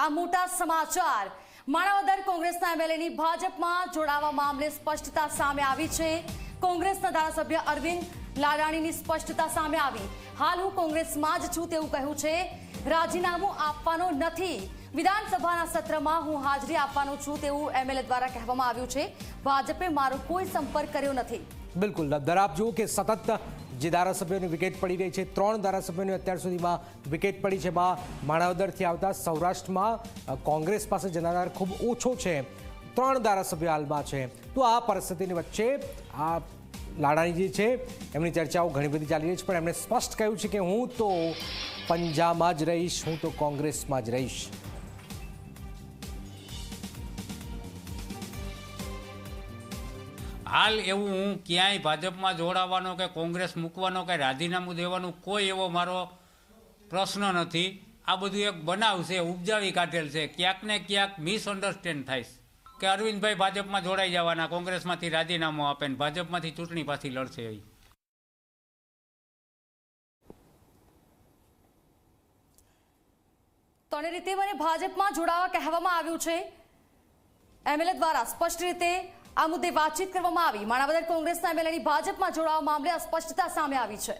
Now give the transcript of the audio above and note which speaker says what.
Speaker 1: આ મોટા સમાચાર. માણાવદર કોંગ્રેસના એમએલએની ભાજપમાં જોડાવા મામલે સ્પષ્ટતા સામે આવી છે. કોંગ્રેસના ધારાસભ્ય અરવિંદ લાડાણીની સ્પષ્ટતા સામે આવી. હાલ હું કોંગ્રેસમાં જ છું તેવું કહ્યું છે. રાજીનામું આપવાનો નથી. વિધાનસભાના સત્રમાં હું હાજરી આપવાનો છું તેવું એમએલએ દ્વારા કહેવામાં આવ્યું છે. ભાજપે મારો કોઈ સંપર્ક કર્યો નથી.
Speaker 2: બિલકુલ. દર આપ જુઓ કે સતત જે ધારાસભ્યોની વિકેટ પડી રહી છે, ત્રણ ધારાસભ્યોની અત્યાર સુધીમાં વિકેટ પડી છે એમાં માણાવદરથી આવતા સૌરાષ્ટ્રમાં. કોંગ્રેસ પાસે જનાર ખૂબ ઓછો છે, ત્રણ ધારાસભ્યો હાલમાં છે. તો આ પરિસ્થિતિની વચ્ચે આ લાડાણીજી છે, એમની ચર્ચાઓ ઘણી બધી ચાલી રહી છે, પણ એમણે સ્પષ્ટ કહ્યું છે કે હું તો પંજાબમાં જ રહીશ, હું તો કોંગ્રેસમાં જ રહીશ.
Speaker 3: હાલ એવું હું ક્યાંય ભાજપમાં જોડાવાનો કે કોંગ્રેસ મૂકવાનો કે રાજીનામું દેવાનું કોઈ એવો મારો પ્રશ્ન નથી. આ બધું એક બનાવ છે, ઉપજાવી કાઢેલ છે. ક્યાંક ને ક્યાંક મિસઅન્ડરસ્ટેન્ડ થાય કે અરવિંદભાઈ ભાજપમાં જોડાઈ જવાના, કોંગ્રેસમાંથી રાજીનામું આપે ને ભાજપમાંથી ચૂંટણી પાછી લડશે એ
Speaker 1: તો અને રીતે મને ભાજપમાં જોડાવા કહેવામાં આવ્યું છે. એમએલએ દ્વારા સ્પષ્ટ રીતે આ મુદ્દે વાતચીત કરવામાં આવી. માણાવદર કોંગ્રેસના એમએલએની ભાજપમાં જોડાવા મામલે અસ્પષ્ટતા સામે આવી છે.